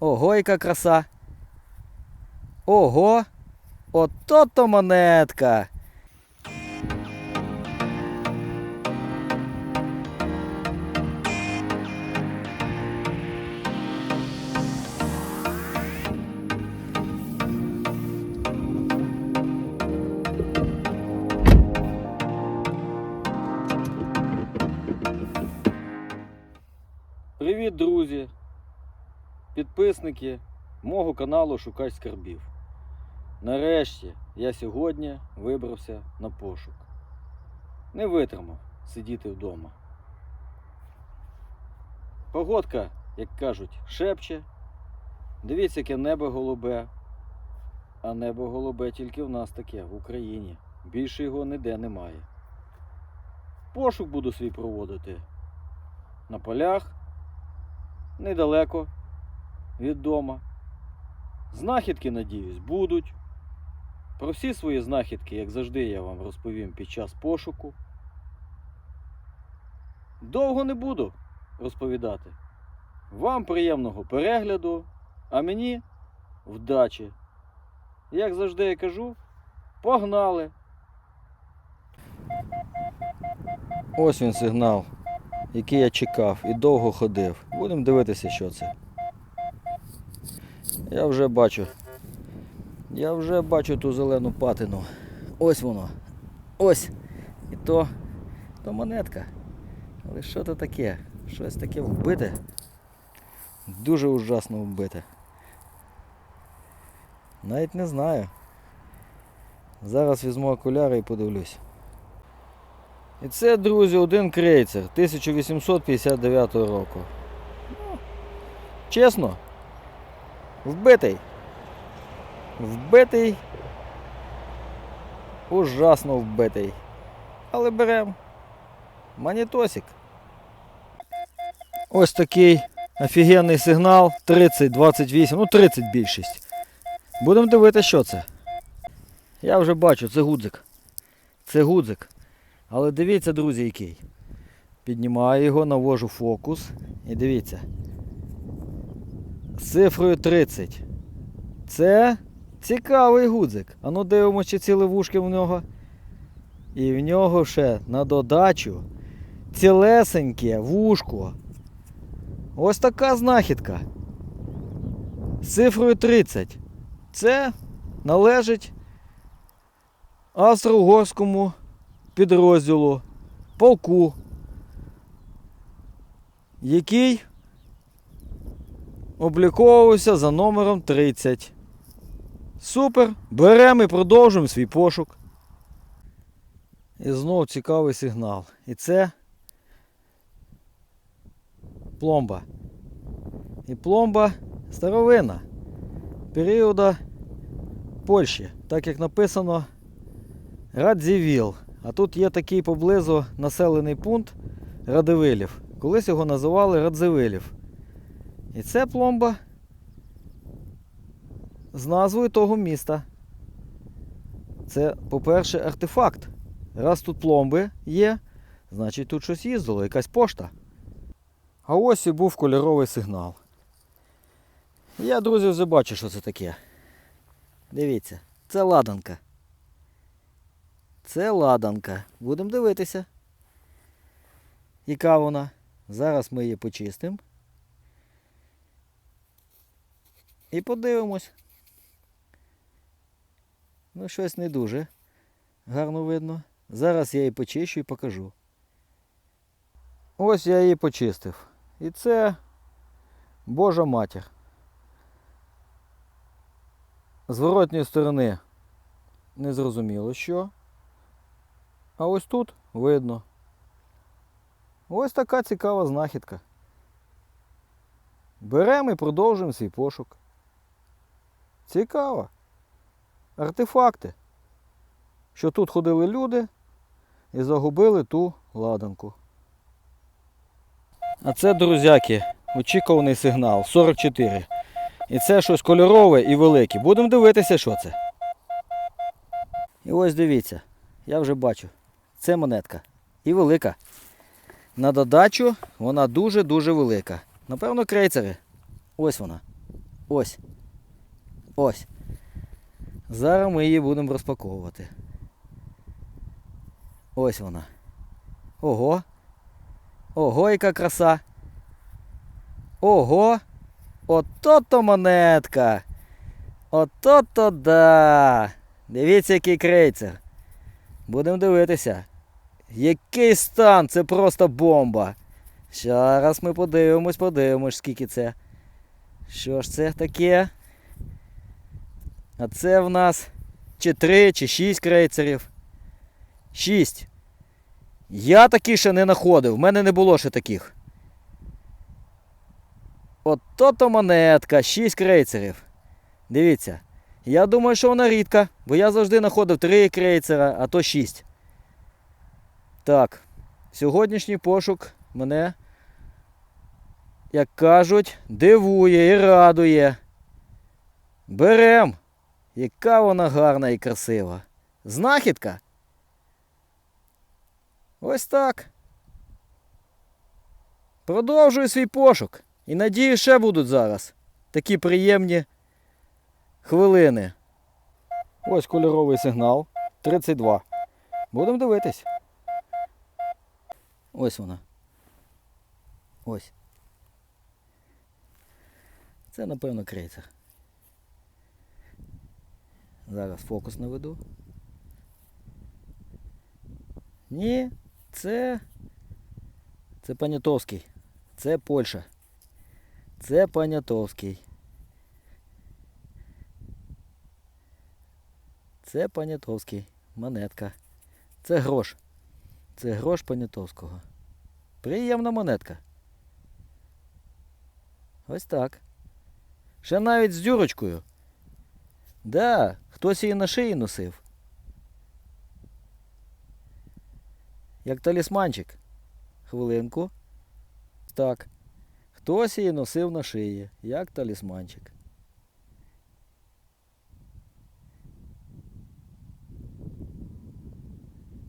Ого, яка краса. Ого! Ото то монетка. Привіт, друзі, підписники мого каналу Шукач Скарбів. Нарешті я сьогодні вибрався на пошук. Не витримав сидіти вдома. Погодка, як кажуть, шепче. Дивіться, яке небо голубе. А небо голубе тільки в нас таке, в Україні. Більше його ніде немає. Пошук буду свій проводити на полях недалеко від дома. Знахідки, надіюсь, будуть. Про всі свої знахідки, як завжди, я вам розповім під час пошуку. Довго не буду розповідати. Вам приємного перегляду, а мені вдачі. Як завжди я кажу, погнали! Ось він сигнал який я чекав і довго ходив. Будемо дивитися, що це. Я вже бачу. Я вже бачу ту зелену патину. Ось воно. Ось. І то, то монетка. Але що то таке? Щось таке вбите. Дуже ужасно вбите. Навіть не знаю. Зараз візьму окуляри і подивлюсь. І це, друзі, один крейцер 1859 року. Ну, чесно, вбитий. Вбитий. Ужасно вбитий. Але берем. Манітосик. Ось такий офігенний сигнал 30-28, ну 30 більшість. Будемо дивитися, що це. Я вже бачу, це гудзик. Це гудзик. Але дивіться, друзі, який. Піднімаю його, навожу фокус. І дивіться. Цифрою 30. Це цікавий гудзик. А ну дивимося, чи ці левушки в нього. І в нього ще на додачу цілесеньке вушко. Ось така знахідка. З цифрою 30. Це належить Австро-Угорському підрозділу, полку, який обліковувався за номером 30. Супер! Беремо і продовжуємо свій пошук. І знов цікавий сигнал. І це пломба. І пломба старовина періоду Польщі, так як написано Радзівіл. А тут є такий поблизу населений пункт Радивилів. Колись його називали Радзивилів. І це пломба з назвою того міста. Це, по-перше, артефакт. Раз тут пломби є, значить тут щось їздило, якась пошта. А ось і був кольоровий сигнал. Я, друзі, вже бачу, що це таке. Дивіться, це ладанка. Це ладанка. Будемо дивитися. Яка вона? Зараз ми її почистимо. І подивимось. Ну, щось не дуже гарно видно. Зараз я її почищу і покажу. Ось я її почистив. І це Божа матір. З воротньої сторони не зрозуміло що. А ось тут видно. Ось така цікава знахідка. Беремо і продовжуємо свій пошук. Цікаво. Артефакти. Що тут ходили люди і загубили ту ладанку. А це, друзяки, очікуваний сигнал 44. І це щось кольорове і велике. Будемо дивитися, що це. І ось дивіться, я вже бачу. Це монетка. І велика. На додачу вона дуже-дуже велика. Напевно, крейцери. Ось вона. Ось. Ось. Зараз ми її будемо розпаковувати. Ось вона. Ого. Ого, яка краса. Ого. Ото-то монетка. Ото-то да. Дивіться, який крейцер. Будемо дивитися. Який стан, це просто бомба. Зараз ми подивимось, подивимось, скільки це. Що ж це таке? А це в нас чи 3, чи 6 крейцерів. 6. Я такі ще не знаходив. В мене не було ще таких. От то-то монетка, 6 крейцерів. Дивіться. Я думаю, що вона рідка, бо я завжди знаходив 3 крейцера, а то 6. Так, сьогоднішній пошук мене, як кажуть, дивує і радує. Берем. Яка вона гарна і красива. Знахідка. Ось так. Продовжую свій пошук. І надію, ще будуть зараз такі приємні хвилини. Ось кольоровий сигнал 32. Будемо дивитись. Ось вона. Ось. Це, напевно, крейцер. Зараз фокус наведу. Ні, це. Це Понятовський. Це Польща. Це Понятовський. Це Понятовський. Монетка. Це грош. Це грош Понятовського. Приємна монетка. Ось так. Ще навіть з дюрочкою. Да, хтось її на шиї носив. Як талісманчик. Хвилинку. Так. Хтось її носив на шиї, як талісманчик.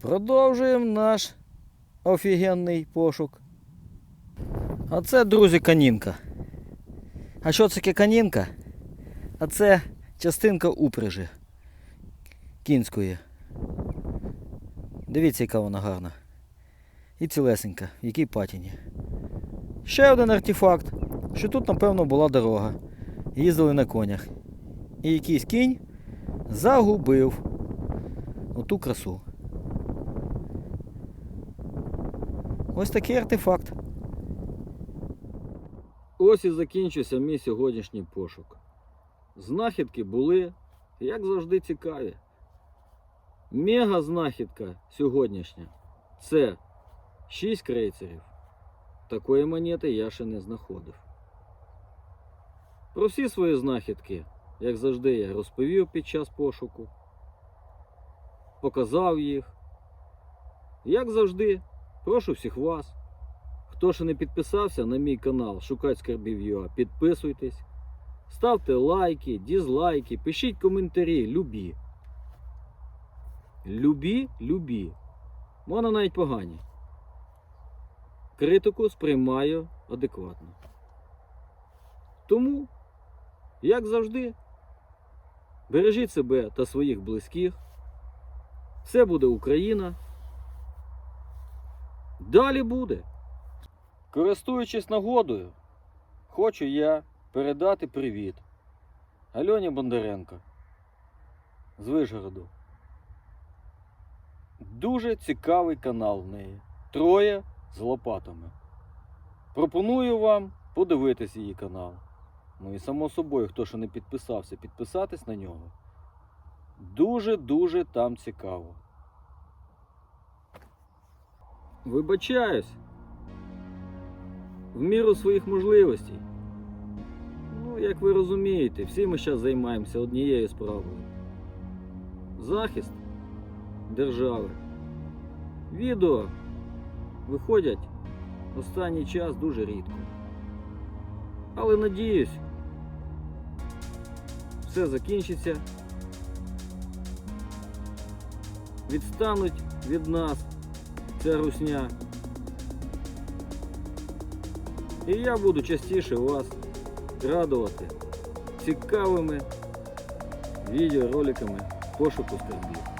Продовжуємо наш офігенний пошук. А це, друзі, канінка. А що це канінка? А це частинка упряжі кінської. Дивіться, яка вона гарна. І цілесенька, в якій патіні. Ще один артефакт, що тут, напевно, була дорога. Їздили на конях. І якийсь кінь загубив оту красу. Ось такий артефакт. Ось і закінчився мій сьогоднішній пошук. Знахідки були, як завжди, цікаві. Мега знахідка сьогоднішня це 6 крейцерів. Такої монети я ще не знаходив. Про всі свої знахідки, як завжди, я розповів під час пошуку, показав їх. Як завжди, прошу всіх вас, хто ще не підписався на мій канал Шукать Скарбів ЮА, підписуйтесь, ставте лайки, дізлайки, пишіть коментарі, любі. Любі, любі. Можна навіть погані. Критику сприймаю адекватно. Тому, як завжди, бережіть себе та своїх близьких. Все буде Україна. Далі буде. Користуючись нагодою, хочу я передати привіт Альоні Бондаренко з Вишгороду. Дуже цікавий канал в неї. Троє з лопатами. Пропоную вам подивитись її канал. Ну і само собою, хто ще не підписався, підписатись на нього. Дуже-дуже там цікаво. Вибачаюсь. В міру своїх можливостей. Як ви розумієте, всі ми зараз займаємося однією справою. Захист держави. Відео виходять останній час дуже рідко. Але надіюсь, все закінчиться. Відстануть від нас ця русня. І я буду частіше вас радувати цікавими відеороликами пошуку скарбів.